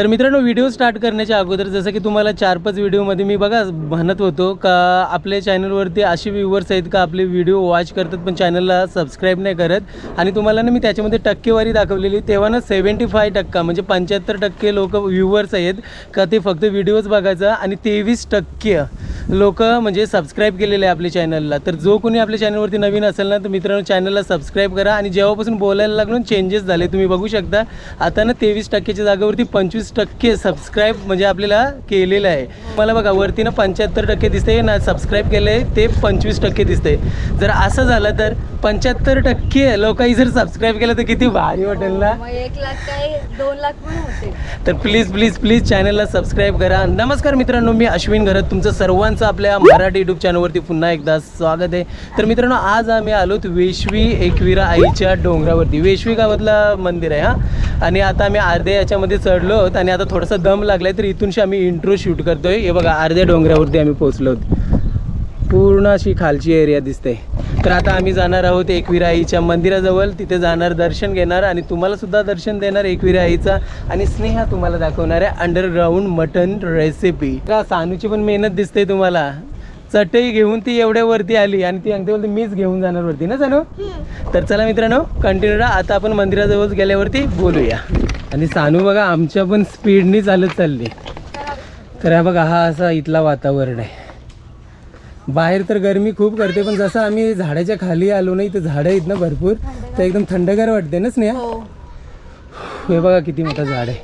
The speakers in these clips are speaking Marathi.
तर मित्रांनो व्हिडिओ स्टार्ट करण्याच्या अगोदर जसं की तुम्हाला चार पाच व्हिडिओमध्ये मी बघा म्हणत होतो का आपल्या चॅनलवरती असे व्ह्युअर्स आहेत का आपले व्हिडिओ वॉच करतात पण चॅनलला सबस्क्राईब नाही करत. आणि तुम्हाला ना मी त्याच्यामध्ये टक्केवारी दाखवलेली तेव्हा ना सेवन्टी फाय टक्का म्हणजे पंच्याहत्तर टक्के लोक व्ह्युअर्स आहेत का ते फक्त व्हिडिओज बघायचं आणि तेवीस टक्के लोक म्हणजे सबस्क्राईब केलेले आहे आपल्या चॅनलला. तर जो कोणी आपल्या चॅनलवरती नवीन असेल ना तर मित्रांनो चॅनलला सबस्क्राईब करा. आणि जेव्हापासून बोलायला लागलो चेंजेस झाले तुम्ही बघू शकता. आता ना तेवीस टक्क्याच्या जागेवरती पंचवीस टक्के सबस्क्राईब म्हणजे आपल्याला केलेलं आहे. मला बघा वरती ना पंच्याहत्तर टक्के दिसते ना सबस्क्राईब केलं आहे ते पंचवीस टक्के दिसते जर असं झालं तर पंच्याहत्तर टक्के लोकांनी जर सबस्क्राईब केलं तर किती भारी वाटेल ना? मग एक लाख काय दोन लाख पण होते. तर प्लीज प्लीज प्लीज चॅनलला सबस्क्राईब करा. नमस्कार मित्रांनो मी अश्विन घरत. तुमचं सर्वांचं आपल्या मराठी यूट्यूब चॅनलवरती पुन्हा एकदा स्वागत आहे. तर मित्रांनो आज आम्ही आलोत वेशवी एकविरा आईच्या डोंगरावरती. वेशवी गावातला मंदिर आहे हा. आणि आता आम्ही अर्ध्या याच्यामध्ये चढलो आहोत आणि आता थोडासा दम लागलाय तर इथूनशी आम्ही इंट्रो शूट करतोय. हे बघा अर्ध्या डोंगरावरती आम्ही पोहोचलो पूर्ण अशी खालची एरिया दिसते. तर आता आम्ही जाणार आहोत एकविरा आईच्या मंदिराजवळ. तिथे जाणार दर्शन घेणार आणि तुम्हाला सुद्धा दर्शन देणार एकविरा आईचा आणि स्नेहा तुम्हाला दाखवणार आहे अंडरग्राऊंड मटन रेसिपी का सानूची पण मेहनत दिसते तुम्हाला. चटई घेऊन ती एवढ्या वरती आली आणि ती सांगते बोलते मीच घेऊन जाणार वरती. ना सानू? तर चला मित्रांनो कंटिन्यू राहा. आता आपण मंदिराजवळ गेल्यावरती बोलूया. आणि सानू बघा आमच्या पण स्पीडनी चालत चालली. तर हा बघा हा असा इथला वातावरण आहे. बाहेर तर गरमी खूप करते पण जसं आम्ही झाडाच्या खाली आलो ना इथं झाडं आहेत ना भरपूर तर एकदम थंडगार वाटते ना स्नेहा? हो. हे बघा किती मोठं झाड आहे.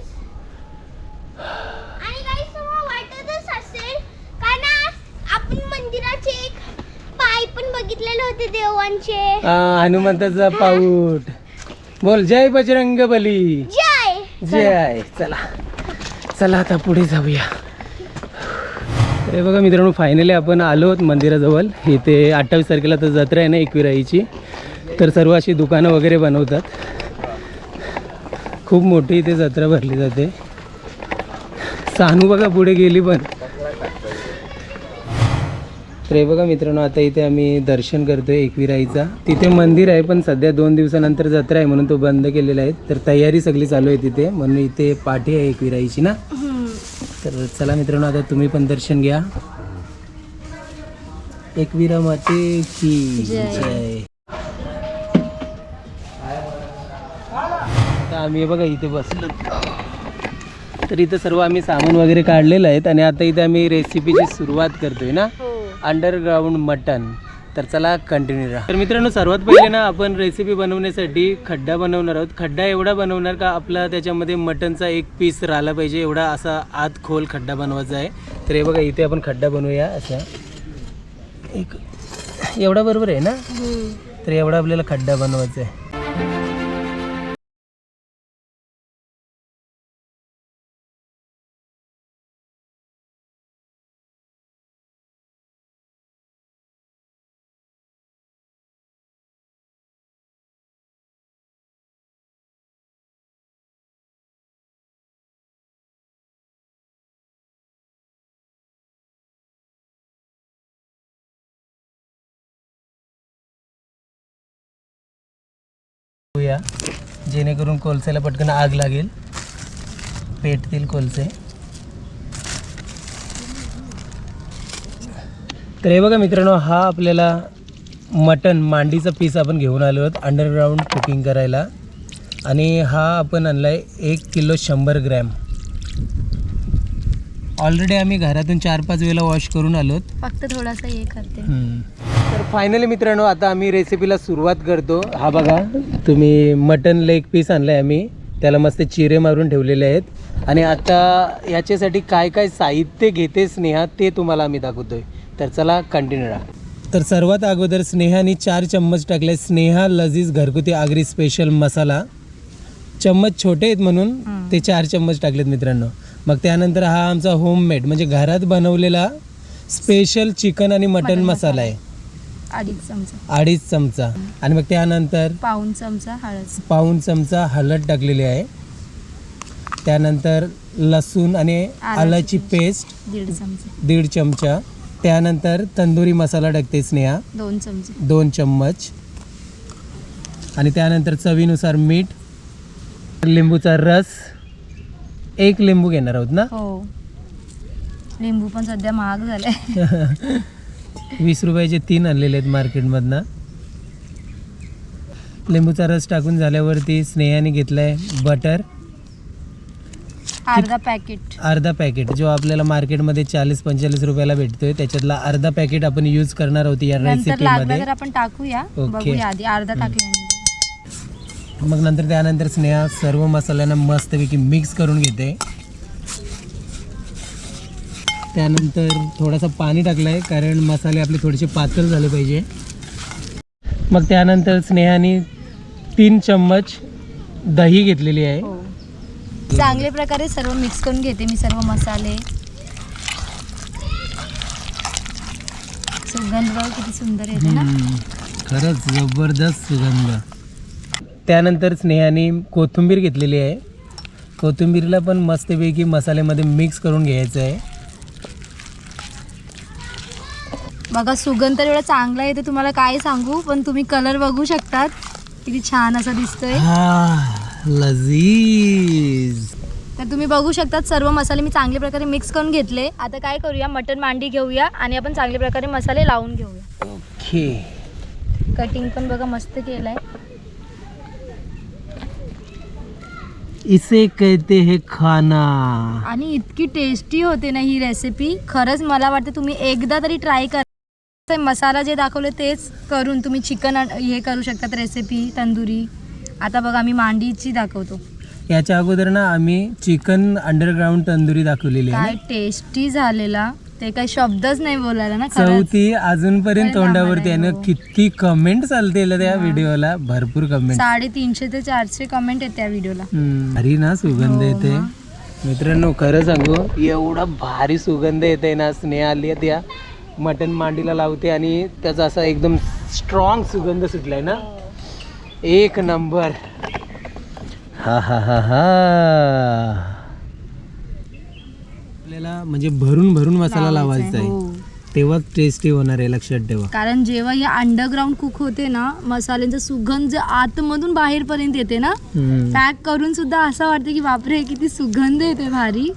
हनुमंताचा पाऊट बोल जय बजरंग बली जय चला. चला आता पुढे जाऊया. तर हे बघा मित्रांनो फायनली आपण आलो आहोत मंदिराजवळ. इथे अठ्ठावीस तारखेला तर जत्रा आहे ना एकविराईची. तर सर्व अशी दुकानं वगैरे बनवतात. खूप मोठी इथे जत्रा भरली जाते. सानू बघा पुढे गेली पण. तर हे बघा मित्रांनो आता इथे आम्ही दर्शन करतोय एकविराईचा. तिथे मंदिर आहे पण सध्या दोन दिवसानंतर जत्रा आहे म्हणून तो बंद केलेला आहे. तर तयारी सगळी चालू आहे तिथे म्हणून इथे पाठी आहे एकविराईची ना? तर चला मित्रांनो आता तुम्ही पण दर्शन घ्या. एकविरा माते की जय. आता आम्ही बघा इथे बसलो. तर इथं सर्व आम्ही सामान वगैरे काढलेलं आहेत आणि आता इथे आम्ही रेसिपीची सुरुवात करतोय ना? हो. Underground mutton. तर चला कंटिन्यू राहा. तर मित्रांनो सर्वात पहिले ना आपण रेसिपी बनवण्यासाठी खड्डा बनवणार आहोत. खड्डा एवढा बनवणार का आपला त्याच्यामध्ये मटनचा एक पीस राहिला पाहिजे एवढा असा आत खोल खड्डा बनवायचा आहे. तर हे बघा इथे आपण खड्डा बनवूया असा. एक एवढा बरोबर आहे ना? तर एवढा आपल्याला खड्डा बनवायचा आहे. ठेवूया जेणेकरून कोळसेला पटकन आग लागेल. पेटतील कोळसे तर हे बघा मित्रांनो हा आपल्याला मटन मांडीचा पीस आपण घेऊन आलो आहोत अंडरग्राऊंड कुकिंग करायला. आणि हा आपण आणला आहे एक किलो शंभर ग्रॅम. ऑलरेडी आम्ही घरातून चार पाच वेळेला वॉश करून आलोत. फक्त थोडासा हे करते. फायनली मित्रांनो आता आम्ही रेसिपीला सुरुवात करतो. हा बघा तुम्ही मटन लेग पीस आणलं आहे आम्ही. त्याला मस्त चिरे मारून ठेवलेले आहेत. आणि आता याच्यासाठी काय काय साहित्य घेते स्नेहा ते तुम्हाला आम्ही दाखवतोय. तर चला कंटिन्यू राहा. तर सर्वात अगोदर स्नेहाने चार चम्मच टाकले स्नेहा लजीज घरगुती आगरी स्पेशल मसाला. चम्मच छोटे आहेत म्हणून. ते चार चम्मच टाकलेत मित्रांनो. मग त्यानंतर हा आमचा होममेड म्हणजे घरात बनवलेला स्पेशल चिकन आणि मटन मसाला आहे. अडीच चमचा. अडीच चमचा. आणि मग त्यानंतर पाऊन चमचा हळद. पाऊन चमचा हळद टाकलेली आहे. त्यानंतर लसूण आणि आल्याची आलाची पेस्ट दीड चमचा. दीड चमचा. त्यानंतर तंदुरी मसाला टाकते स्नेहा. दोन चमचे. दोन चम्मच. आणि त्यानंतर चवीनुसार मीठ. लिंबूचा रस. एक लिंबू घेणार आहोत ना? हो. लिंबू पण सध्या महाग झालाय वीस रुपयाचे तीन आणलेले आहेत मार्केटमधनं. लिंबूचा रस टाकून झाल्यावरती स्नेहाने घेतलाय बटर. अर्धा पॅकेट. अर्धा पॅकेट जो आपल्याला मार्केटमध्ये चाळीस पंचेचाळीस रुपयाला भेटतोय त्याच्यातला अर्धा पॅकेट आपण यूज करणार आहोत या नंतर लागलं रेसिपीमध्ये तर आपण टाकूया. ओके. बघूया आधी अर्धा टाकल्यानंतर. मग नंतर त्यानंतर स्नेहा सर्व मसाल्यांना मस्तपैकी मिक्स करून घेते. त्यानंतर थोडासा पाणी टाकलं आहे कारण मसाले आपले थोडेसे पातळ झाले पाहिजे. मग त्यानंतर स्नेहाने तीन चम्मच दही घेतलेली आहे. हो. चांगल्या प्रकारे सर्व मिक्स करून घेते मी सर्व मसाले. सुगंध बघ किती सुंदर येते ना. हम्म, खरंच जबरदस्त सुगंध. त्यानंतर स्नेहाने कोथिंबीर घेतलेली आहे. कोथिंबीरला पण मस्तपैकी मसाल्यामध्ये मिक्स करून घ्यायचं आहे. बघा सुगंध तर एवढा चांगला येते तुम्हाला काय सांगू पण तुम्ही कलर बघू शकतात. किती छान असा दिसतोय. हा लजीज. तर तुम्ही बघू शकतात सर्व मसाले मी चांगल्या प्रकारे मिक्स करून घेतले. आता काय करूया मटन मांडी घेऊया आणि आपण चांगल्या प्रकारे मसाले लावून घेऊया. ओके. कटिंग पण बघा मस्त केलंय. इसे कहते हैं खाना. आणि इतकी टेस्टी होते ना ही रेसिपी खरंच मला वाटतं तुम्ही एकदा तरी ट्राय करा. ते मसाला जे दाखवले तेच करून तुम्ही चिकन हे करू शकतात रेसिपी तंदुरी. आता बघा आम्ही मांडीची दाखवतो. याच्या अगोदर ना आम्ही चिकन अंडरग्राऊंड तंदुरी दाखवलेली आहे काय ना. टेस्टी झालेला. ते काही शब्दच नाही बोलायला ना खरंच. चौथी अजूनपर्यंत तोंडावरती आहे ना हो. किती कमेंट चालते त्या व्हिडिओला भरपूर कमेंट साडेतीनशे ते चारशे कमेंट आहेत त्या व्हिडिओला भारी ना सुगंध हो, येते. मित्रांनो खरं सांगू एवढा भारी सुगंध येते ना स्नेहा आली आहे त्या. मटन मांडीला लावते आणि त्याचा असा एकदम स्ट्रॉंग सुगंध सुटलाय ना? एक नंबर. हा हा हा हा. आपल्याला म्हणजे भरून भरून मसाला लावायचा आहे. हो. तेव्हाच टेस्टी होणार आहे लक्षात ठेवा. कारण जेव्हा हे अंडरग्राऊंड कुक होते ना मसाल्यांचा सुगंध जे आतमधून बाहेरपर्यंत येते ना. पॅक करून सुद्धा असं वाटतं की बापरे किती सुगंध येते भारी.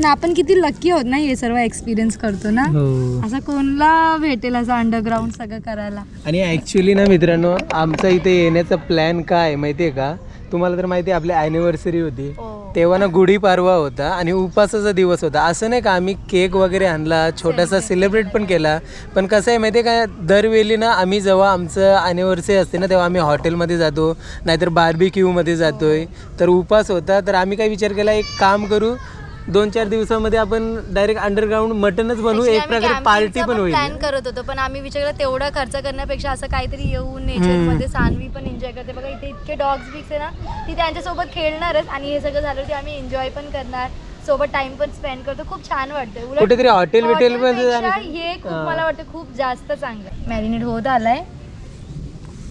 पण आपण किती लकी होत ना हे सर्व एक्सपिरियन्स करतो ना? हो. असं कोणला भेटेल असं अंडरग्राऊंड सगळं करायला? आणि ॲक्च्युली ना मित्रांनो आमचा इथे येण्याचा प्लॅन काय माहिती आहे का? तुम्हाला तर माहिती आहे आपली ॲनिव्हर्सरी होती. तेव्हा ना गुढीपाडवा होता आणि उपासाचा दिवस होता. असं नाही का आम्ही केक वगैरे आणला छोटासा सेलिब्रेट पण केला. पण कसं आहे माहिती आहे का दरवेळी ना आम्ही जेव्हा आमचं ॲनिव्हर्सरी असते ना तेव्हा आम्ही हॉटेलमध्ये जातो नाहीतर बार्बिक्यूमध्ये जातोय. तर उपास होता तर आम्ही काय विचार केला एक काम करू दोन चार दिवसामध्ये आपण डायरेक्ट अंडरग्राऊंड मटनच बनवू एक प्रकारे पार्टी पण होईल. प्लॅन करत होतो पण आम्ही विचारलं तेवढा खर्च करण्यापेक्षा असं काहीतरी येऊन नेचरमध्ये सानवी पण एन्जॉय करते. बघा इथे इतके डॉग्स बिक्स आहे ना ती त्यांच्यासोबत खेळणारच आणि हे सगळं झालं की आम्ही एन्जॉय पण करणार. सोबत टाइम पण स्पेंड करतो. खूप छान वाटतं उलट कुठेतरी हॉटेल बिटेल हे खूप. मला वाटतं खूप जास्त चांगलं. मॅरिनेट होत आलाय.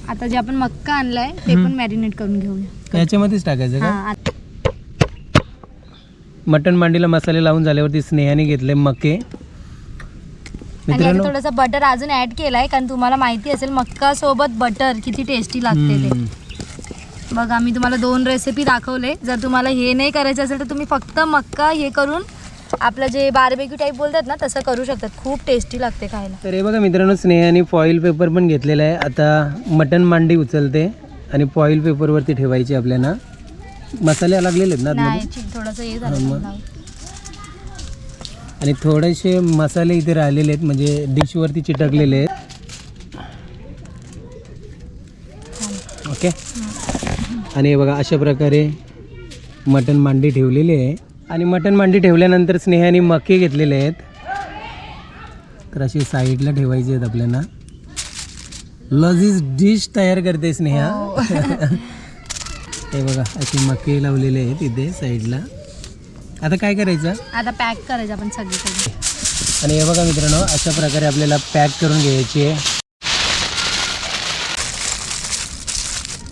आता जे आपण मक्का आणलाय ते पण मॅरिनेट करून घेऊया. याच्यामध्येच टाकायचं का? मटन मांडीला मसाले लावून झाल्यावरती स्नेहाने घेतले मके आणि मित्रांनो थोडंसं बटर अजून ऍड केलाय कारण तुम्हाला माहिती असेल मक्का सोबत बटर किती टेस्टी लागते ते. हम्म. बघा मी तुम्हाला दोन रेसिपी दाखवले. जर तुम्हाला हे नाही करायचं असेल तर तुम्ही फक्त मक्का हे करून आपलं जे बारबेक्यू टाईप बोलतात ना तसं करू शकतात. खूप टेस्टी लागते खायला. तर हे बघा मित्रांनो स्नेहाने फॉईल पेपर पण घेतलेला आहे. आता मटन मांडी उचलते आणि फॉईल पेपरवरती ठेवायची आपल्याला. मसाले लागलेले आहेत ना नाही आतमध्ये? चिक थोडंसं हे झालं मग. आणि थोडेसे मसाले इथे राहिलेले आहेत म्हणजे डिशवरती चिटकलेले आहेत. ओके? आणि हे बघा अशा प्रकारे मटन मांडी ठेवलेली आहे. आणि मटन मांडी ठेवल्यानंतर स्नेहाने मके घेतलेले आहेत. तर अशी साईडला ठेवायचे आहेत आपल्याला. लजीज डिश तयार करते स्नेहा. हो. हे बघा अशी मके लावलेले आहेत इथे साईडला. आता काय करायचं? आता पॅक करायचं आपण सगळीकडे. आणि हे बघा मित्रांनो अशा प्रकारे आपल्याला पॅक करून घ्यायची. आहे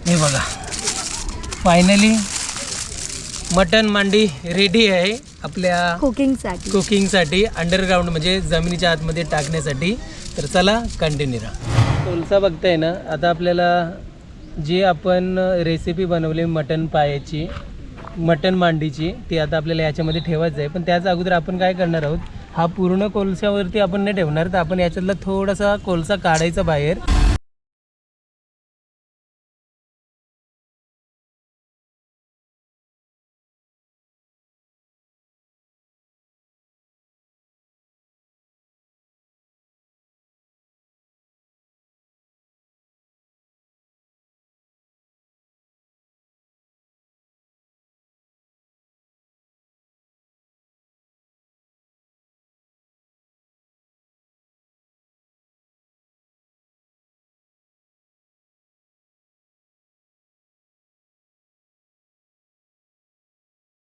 हे बघा फायनली मटन मांडी रेडी आहे आपल्या कुकिंगसाठी. कुकिंगसाठी अंडरग्राऊंड म्हणजे जमिनीच्या आतमध्ये टाकण्यासाठी. तर चला कंटिन्यू राहा. कोलसा बघताय ना आता आपल्याला जी आपण रेसिपी बनवली मटन पायाची मटन मांडीची ती आता आपल्याला याच्यामध्ये ठेवायचं आहे. पण त्याच अगोदर आपण काय करणार आहोत हा पूर्ण कोळशावरती आपण नाही ठेवणार तर आपण याच्यातला थोडासा कोळसा काढायचा बाहेर.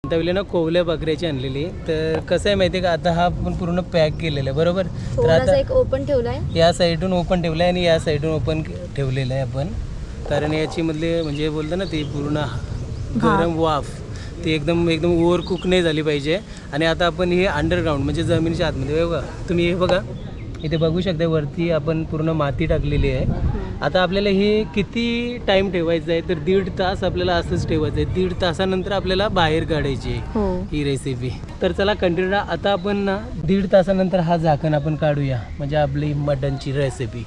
ना कोवल्या बकऱ्याची आणलेली. तर कसं आहे माहिती आहे का आता हा आपण पूर्ण पॅक केलेला आहे बरोबर? तर आता एक ओपन ठेवलाय. या साईडून ओपन ठेवलं आहे आणि या साईडून ओपन ठेवलेलं आहे आपण. कारण याची मधले म्हणजे बोलतो ना ती पूर्ण गरम वाफ ती एकदम एकदम ओव्हर कुक नाही झाली पाहिजे. आणि आता आपण हे अंडरग्राऊंड म्हणजे जमिनीच्या आतमध्ये बघा तुम्ही हे बघा. इथे बघू शकता वरती आपण पूर्ण माती टाकलेली आहे. आता आपल्याला हे किती टाईम ठेवायचं आहे? तर दीड तास आपल्याला असंच ठेवायचं आहे. दीड तासानंतर आपल्याला बाहेर काढायची आहे हो. ही रेसिपी तर चला कंटिन्यू आता आपण ना दीड तासानंतर हा झाकण आपण काढूया. म्हणजे आपली मटनची रेसिपी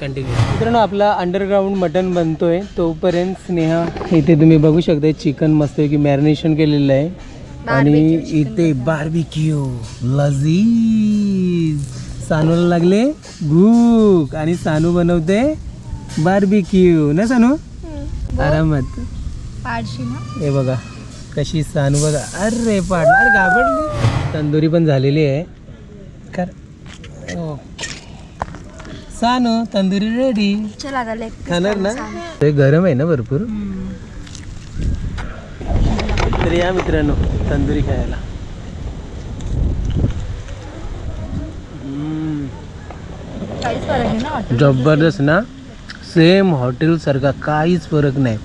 कंटिन्यू मित्रांनो आपला अंडरग्राऊंड मटन बनतोय. तोपर्यंत स्नेहा इथे तुम्ही बघू शकता चिकन मस्त की मॅरिनेशन केलेलं आहे. आणि इथे बार्बिक्यू लजीज सानूला लागले भूक आणि सानू बनवते बार्बिक्यू ना सानू? आरामात. पाडशी ना? हे बघा कशी सानू बघा. अरे पाडणार घाबरली. तंदुरी पण झालेली आहे. कर. ओ. सानू तंदुरी रेडी चल आता लेग खाणार ना? ते गरम आहे ना भरपूर? तर या मित्रांनो तंदुरी खायला. काहीच फरक ना जबरदस्त ना? सेम हॉटेलसारखा काहीच फरक नाही.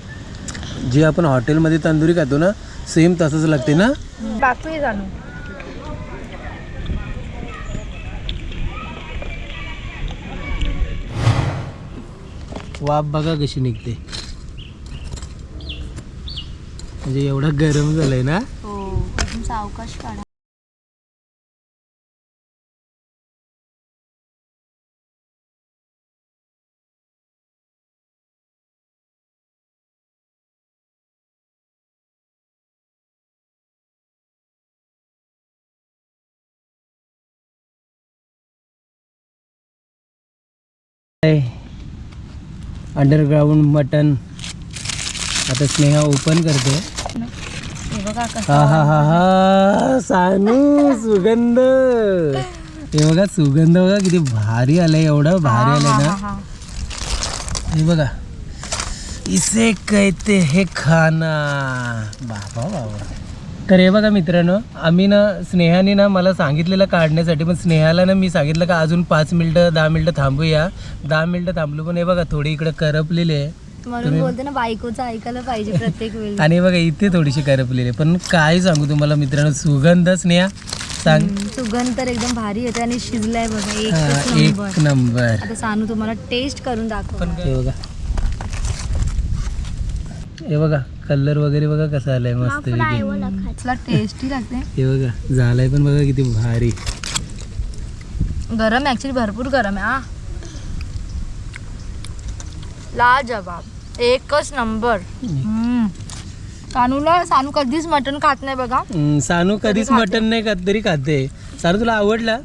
जे आपण हॉटेलमध्ये तंदुरी खातो ना सेम तसंच लागते ना? बाकी जाणू. वाफ बघा कशी निघते. म्हणजे एवढं गरम झालंय ना? हो सावकाश काढा. अंडरग्राऊंड मटन आता स्नेहा ओपन करते. हे हा हा हा सानू सुगंध. हे बघा सुगंध बघा किती भारी आलाय एवढा भारी आलाय ना. हा. हे बघा. इसे कहते हे खाना. बाबा बाबा. तर हे बघा मित्रांनो आम्ही ना स्नेहाने ना मला सांगितलेलं काढण्यासाठी पण स्नेहाला ना मी सांगितलं का अजून पाच मिनटं दहा मिनटं थांबूया. दहा मिनटं थांबलो पण हे बघा थोडी इकडे करपलेली आहे. म्हणून बोलते ना बायकोचं ऐकायला पाहिजे प्रत्येक वेळी. आणि बघा इथे थोडीशी करपलेली आहे. पण काय सांगू तुम्हाला मित्रांनो सुगंध स्नेहा सांग. सुगंध तर एकदम भारी येते आणि शिजलाय बघा एक नंबर. नंबर. आता सानू तुम्हाला टेस्ट करून दाखव हे बघा हे बघा. कलर वगैरे बघा कसा आलाय मस्त तुला टेस्टी लागते. हे बघा झालाय पण बघा किती भारी. गरम ऍक्च्युली भरपूर गरम आहे हा. लाजवाब. एकच नंबर हम्म. सानूला सानू कधीच मटण खात नाही बघा. सानू कधीच मटन नाही खात तरी खाते. सानू तुला आवडला.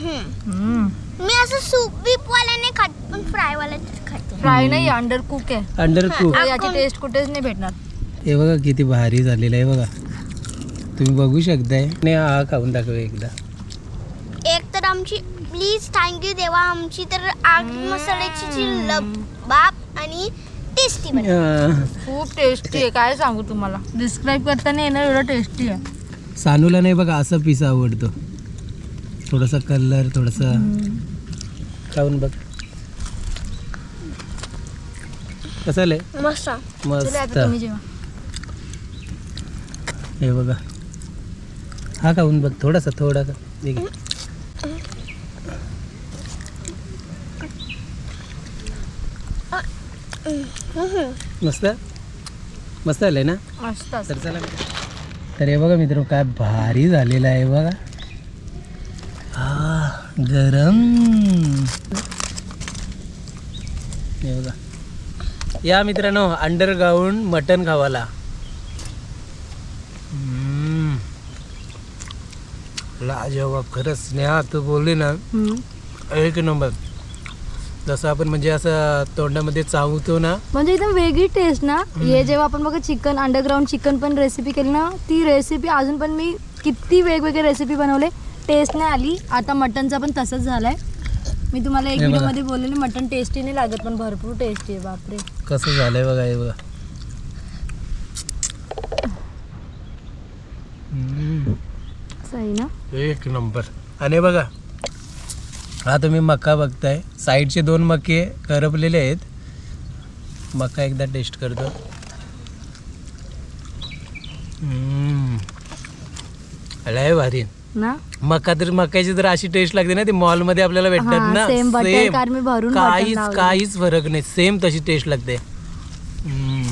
मी असं सूप बीप वाला नाही खात पण फ्राय वाला खाते. फ्राय नाही अंडर कुक आहे. अंडर कुक याची टेस्ट कुठेच नाही भेटणार. हे बघा किती भारी झालेलं आहे बघा. तुम्ही बघू शकताय. नाही हा खाऊन दाखव एकदा. एक तर आमची प्लीज थँक्यू देवा आमची तर आग मसाल्याची जी लबाब आणि टेस्टी खूप टेस्टी आहे काय सांगू तुम्हाला? डिस्क्राईब करताना येणार एवढं टेस्टी आहे. सानूला नाही बघा असं पीस आवडतो. थोडासा कलर थोडासा खाऊन बघ. कसं आलंय मस्त. मस्त हे बघा. हा खाऊन बघ थोडासा थोडासा ठीक आहे मस्त? मस्त आलंय ना? तर चला. तर हे बघा मित्र काय भारी झालेलं आहे बघा. हा गरम. हे बघा. या मित्रांनो अंडरग्राऊंड मटन खावाला. हम्म. लाजवाब खरंच स्नेहा तू बोलली ना. एक नंबर. जसं आपण म्हणजे असं तोंडामध्ये चावतो ना. म्हणजे एकदम वेगळी टेस्ट ना. हे जेव्हा आपण बघा चिकन अंडरग्राऊंड चिकन पण रेसिपी केली ना ती रेसिपी अजून पण मी किती वेगवेगळे रेसिपी बनवले. टेस्ट नाही आली. आता मटनचा पण तसंच झालाय. मी तुम्हाला एक हे बघा. व्हिडिओमध्ये बोललेली मटन टेस्टी नाही लागत पण भरपूर टेस्टी आहे बापरे. कसं झालंय बघा हे बघा. हम्म. असं आहे ना? एक नंबर. आणि बघा. हा तुम्ही मका बघताय. साईडचे दोन मके करपलेले आहेत. मका एकदा टेस्ट करतो. हम्म. लय भारी. ना मका तर मकाची जर अशी टेस्ट लागते ना ती मॉलमध्ये आपल्याला भेटतात ना same butter Same. कार मी भरून butter काहीच. काहीच फरक नाही सेम तशी टेस्ट लागते हम्म.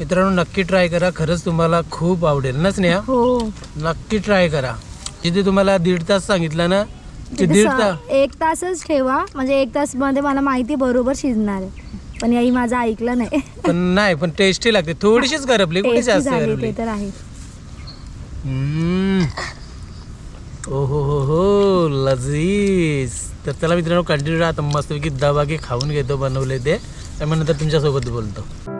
मित्रांनो नक्की ट्राय करा. खरंच तुम्हाला खूप आवडेल ना स्नेहा? हो. नक्की ट्राय करा. जिथे तुम्हाला दीड तास सांगितलं ना ते दीड तास एक तासच ठेवा. म्हणजे एक तासमध्ये मला माहिती बरोबर शिजणार आहे. पण याही माझं ऐकलं नाही. पण नाही पण टेस्टी लागते. थोडीशीच करपली कुठे टेस्टी जास्त झाली करपली ते तर आहे. हम्म. ओ हो हो लजीज. तर चला मित्रांनो कंटिन्यू राहता मस्तपैकी दबागे खाऊन घेतो बनवले ते. त्यामुळे नंतर तुमच्यासोबत बोलतो.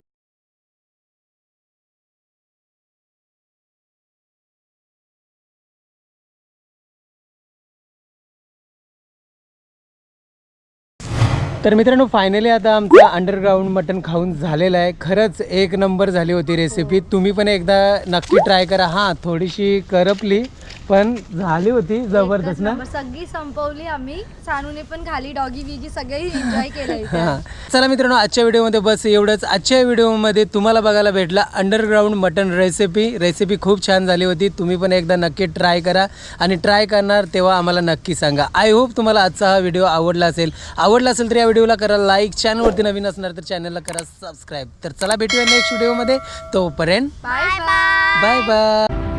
तर मित्रांनो फायनली आता आमचं अंडरग्राऊंड मटन खाऊन झालेलं आहे. खरंच एक नंबर झाली होती रेसिपी तुम्ही पण एकदा नक्की ट्राय करा. हां थोडीशी करपली. पण झाली होती जबरदस्त ना? सगळी संपवली आम्ही. सानूने पण खाली डॉगी बिगी सगळे एन्जॉय केलंय हां. चला मित्रांनो आजच्या व्हिडिओमध्ये बस एवढंच. आजच्या व्हिडिओमध्ये तुम्हाला बघायला भेटला अंडरग्राऊंड मटन रेसिपी रेसिपी खूप छान झाली होती. तुम्ही पण एकदा नक्की ट्राय करा. आणि ट्राय करणार तेव्हा आम्हाला नक्की सांगा. आय होप तुम्हाला आजचा हा व्हिडिओ आवडला असेल. आवडला असेल तर या व्हिडिओला करा लाईक चॅनलवरती नवीन असणार तर चॅनलला करा सबस्क्राईब तर चला भेटूया नेक्स्ट व्हिडिओमध्ये. तोपर्यंत बाय बाय